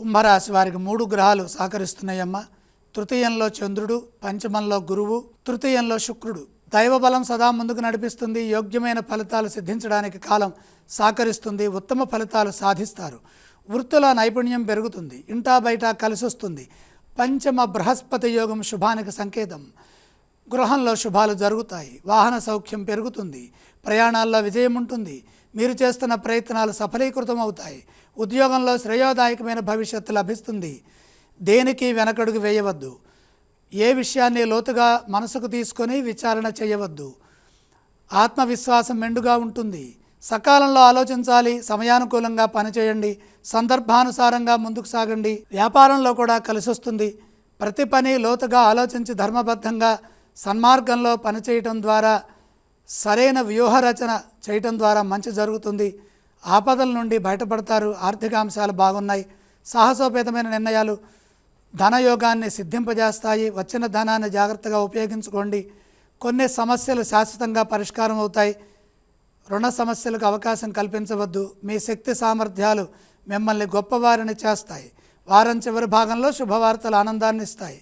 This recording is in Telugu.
కుంభరాశి వారికి మూడు గ్రహాలు సహకరిస్తున్నాయమ్మా. తృతీయంలో చంద్రుడు పంచమంలో గురువు తృతీయంలో శుక్రుడు. దైవబలం సదా ముందుకు నడిపిస్తుంది. యోగ్యమైన ఫలితాలు సిద్ధించడానికి కాలం సహకరిస్తుంది. ఉత్తమ ఫలితాలు సాధిస్తారు. వృత్తుల నైపుణ్యం పెరుగుతుంది. ఇంటా బయట కలిసి వస్తుంది. పంచమ బృహస్పతి యోగం శుభానికి సంకేతం. గృహంలో శుభాలు జరుగుతాయి. వాహన సౌఖ్యం పెరుగుతుంది. ప్రయాణాల్లో విజయం ఉంటుంది. మీరు చేస్తున్న ప్రయత్నాలు సఫలీకృతం అవుతాయి ఉద్యోగంలో శ్రేయోదాయకమైన భవిష్యత్తు లభిస్తుంది. దేనికి వెనకడుగు వేయవద్దు. ఏ విషయాన్ని లోతుగా మనసుకు తీసుకొని విచారణ చేయవద్దు. ఆత్మవిశ్వాసం మెండుగా ఉంటుంది. సకాలంలో ఆలోచించాలి సమయానుకూలంగా పనిచేయండి సందర్భానుసారంగా ముందుకు సాగండి వ్యాపారంలో కూడా కలిసొస్తుంది. ప్రతి పని లోతుగా ఆలోచించి ధర్మబద్ధంగా సన్మార్గంలో పనిచేయటం ద్వారా సరైన వ్యూహరచన చేయటం ద్వారా మంచి జరుగుతుంది. ఆపదల నుండి బయటపడతారు. ఆర్థిక అంశాలు బాగున్నాయి. సాహసోపేతమైన నిర్ణయాలు ధనయోగాన్ని సిద్ధింపజేస్తాయి. వచ్చిన ధనాన్ని జాగ్రత్తగా ఉపయోగించుకోండి. కొన్ని సమస్యలు శాశ్వతంగా పరిష్కారం అవుతాయి. రుణ సమస్యలకు అవకాశం కల్పించవద్దు. మీ శక్తి సామర్థ్యాలు మిమ్మల్ని గొప్పవారిని చేస్తాయి. వారం చివరి భాగంలో శుభవార్తలు ఆనందాన్ని ఇస్తాయి.